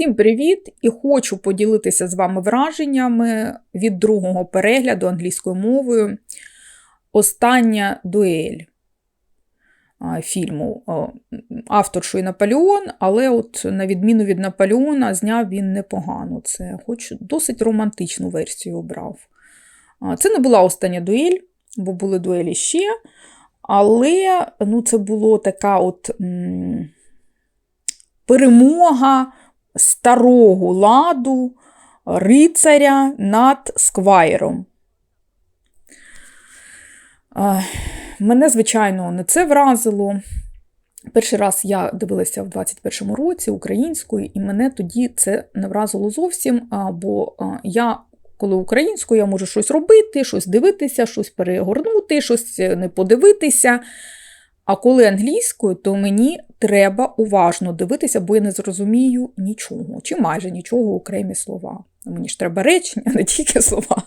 Всім привіт! І хочу поділитися з вами враженнями від другого перегляду англійською мовою. Остання дуель фільму а, авторшою Наполеон, але от на відміну від Наполеона, зняв він непогано. Це хоч досить романтичну версію обрав. Це не була остання дуель, бо були дуелі ще. Але ну, це було така от м, перемога старого ладу рицаря над сквайром. Е, Мене, звичайно, не це вразило. Перший раз я дивилася в 21-му році українською, і мене тоді це не вразило зовсім. Бо я, коли українською, я можу щось робити, щось дивитися, щось перегорнути, щось не подивитися. А коли англійською, то мені треба уважно дивитися, бо я не зрозумію нічого, чи майже нічого окремі слова. Мені ж треба речення, не тільки слова.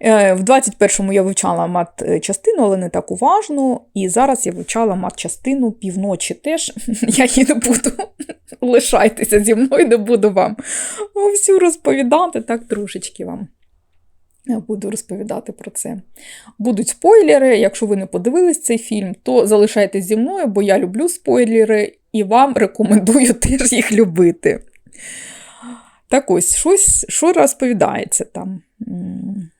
Е, В 21-му я вивчала мат-частину, але не так уважно. І зараз я вивчала мат-частину півночі теж. Я її не буду. Лишайтеся зі мною, не буду вам всю розповідати, так трошечки вам. Буду розповідати про це. Будуть спойлери. Якщо ви не подивились цей фільм, то залишайтесь зі мною, бо я люблю спойлери і вам рекомендую теж їх любити. Так ось, щось, що розповідається там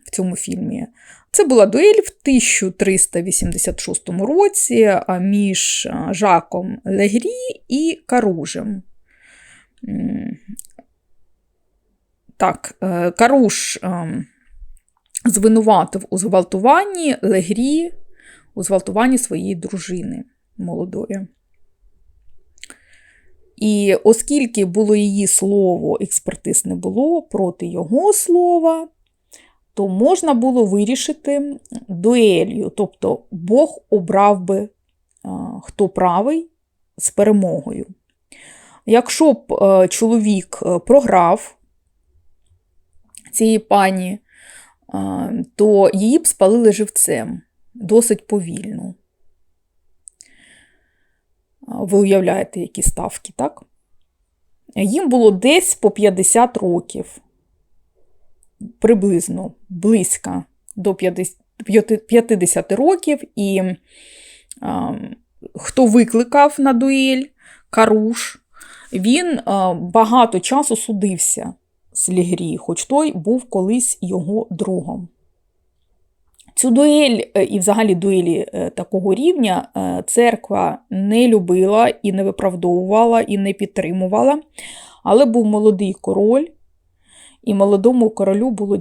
в цьому фільмі. Це була дуель в 1386 році між Жаком Легрі і Каружем. Так, е, Каруш ем, звинуватив у зґвалтуванні Легрі, у зґвалтуванні своєї дружини молодої. І оскільки було її слово, експертиз не було проти його слова, то можна було вирішити дуелью. Тобто Бог обрав би, хто правий з перемогою. Якщо б е, чоловік е, програв цієї пані, то її б спалили живцем досить повільно. Ви уявляєте, які ставки, так? Їм було десь по 50 років, приблизно близько до 50 років, і а, хто викликав на дуель Каруш, він а, багато часу судився Лігрі, хоч той був колись його другом. Цю дуель е, і взагалі дуелі е, такого рівня е, церква не любила і не виправдовувала, і не підтримувала. Але був молодий король, і молодому королю було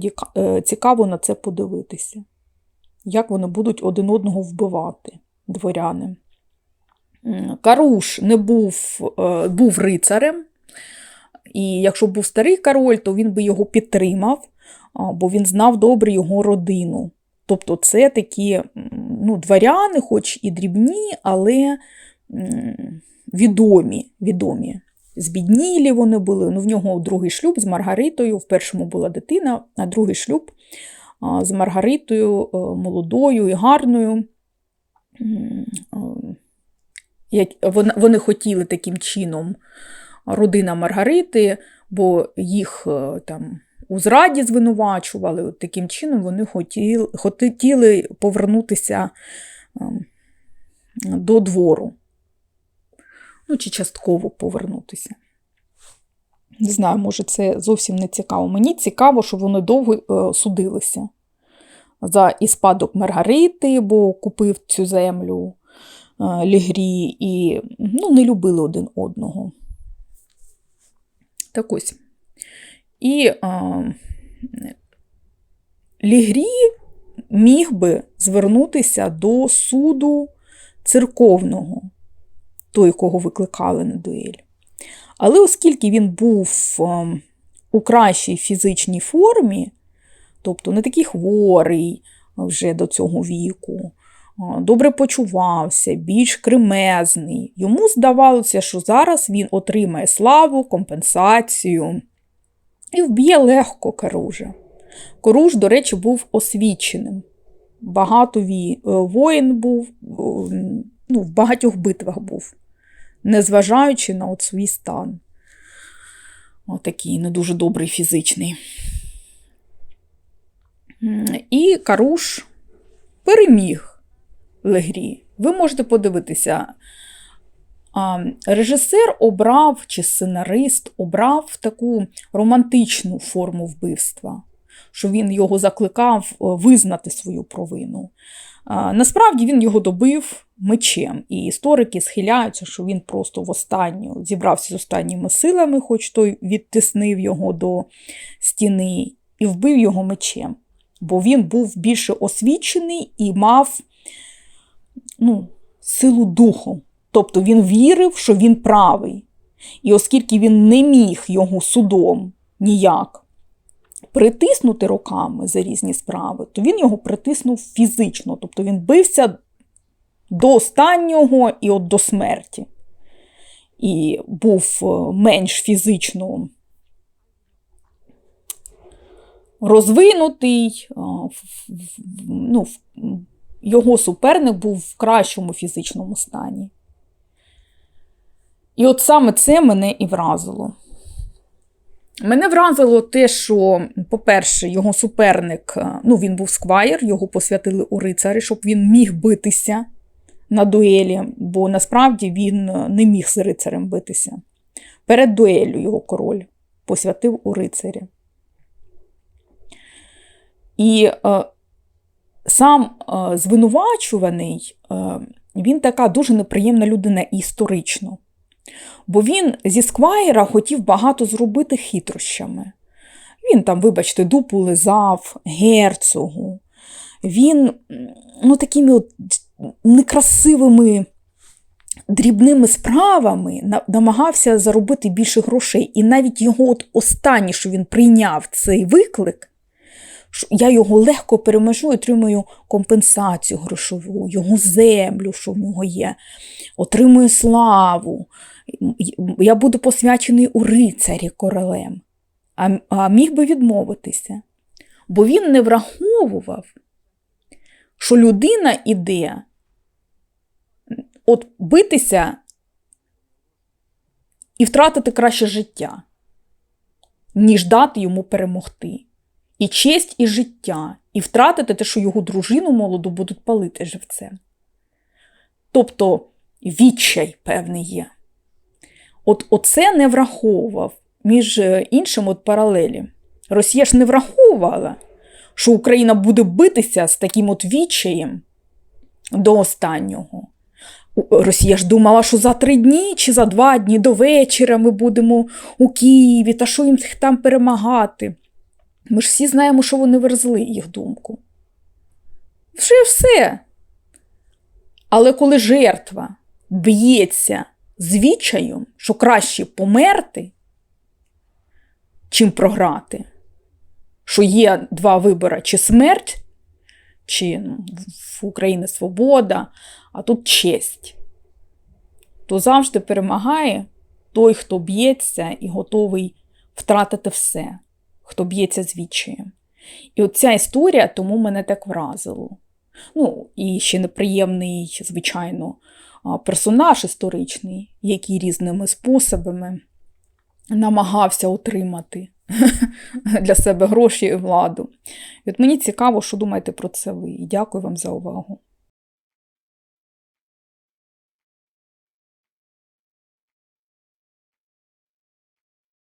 цікаво на це подивитися, як вони будуть один одного вбивати, дворяни. Каруш не був, був рицарем, і якщо був старий король, то він би його підтримав, бо він знав добре його родину. Тобто це такі ну, дворяни, хоч і дрібні, але відомі. відомі. Збіднілі вони були. Ну, В нього другий шлюб з Маргаритою. В першому була дитина, а другий шлюб з Маргаритою е, молодою і гарною. Вони хотіли таким чином родина Маргарити, бо їх е, там у зраді звинувачували. От Таким чином вони хотіли, хотіли повернутися ем, до двору. Ну, чи частково повернутися. Не знаю, може, це зовсім не цікаво. Мені цікаво, що вони довго е, судилися за і спадок Маргарити, бо купив цю землю е, Лігрі і ну, не любили один одного. Так ось. І а, Лігрі міг би звернутися до суду церковного, той, кого викликали на дуель. Але оскільки він був у кращій фізичній формі, тобто не такий хворий вже до цього віку, добре почувався, більш кремезний, йому здавалося, що зараз він отримає славу, компенсацію і вб'є легко Каружа. Коруж, до речі, був освіченим. Багато е, воїн був, ну, в багатьох битвах був, незважаючи на от свій стан. Отакий не дуже добрий фізичний. І Каруш переміг Легрі. Ви можете подивитися. Режисер обрав чи сценарист обрав таку романтичну форму вбивства, що він його закликав е, визнати свою провину. Насправді він його добив мечем, і історики схиляються, що він просто в останню зібрався з останніми силами, хоч той відтиснив його до стіни, і вбив його мечем. Бо він був більше освічений і мав ну, силу духу. Тобто він вірив, що він правий. І оскільки він не міг його судом ніяк притиснути руками за різні справи, то він його притиснув фізично. Тобто він бився до останнього і от до смерті. І був е, менш фізично розвинутий, в- ну, його суперник був в кращому фізичному стані. І от саме це мене і вразило. Мене вразило те, що, по-перше, його суперник, е, ну, він був сквайр, його посвятили у рицарі, щоб він міг битися на дуелі, бо насправді він е, не міг з рицарем битися. Перед дуеллю його король посвятив у рицарі. І е, сам е, звинувачуваний, е, він така дуже неприємна людина історично. Бо він зі сквайра хотів багато зробити хитрощами. Він там, вибачте, дупу лизав герцогу. Він ну, такими от некрасивими дрібними справами намагався заробити більше грошей. І навіть його от останнє, що він прийняв цей виклик, я його легко переможу і отримую компенсацію грошову, його землю, що в нього є, отримую славу. Я буду посвячений у рицарі королем. А, а міг би відмовитися. Бо він не враховував, що людина іде от битися і втратити краще життя, ніж дати йому перемогти. І честь, і життя, і втратити те, що його дружину молоду будуть палити живцем. Тобто відчай певний є. От оце не враховував між е, іншим от паралелі. Росія ж не враховувала, що Україна буде битися з таким от відчаєм до останнього. Росія ж думала, що за три дні чи за два дні до вечора ми будемо у Києві, та що їм там перемагати. Ми ж всі знаємо, що вони верзли їх думку. Вже все. Але коли жертва б'ється з відчаєм, що краще померти, чим програти, що є два вибори: чи смерть, чи ну, в Україні свобода, а тут честь, то завжди перемагає той, хто б'ється і готовий втратити все, хто б'ється з відчаєм. І от ця історія тому мене так вразило. Ну, і ще неприємний, звичайно, персонаж історичний, який різними способами намагався отримати для себе гроші і владу. І от мені цікаво, що думаєте про це ви. І дякую вам за увагу.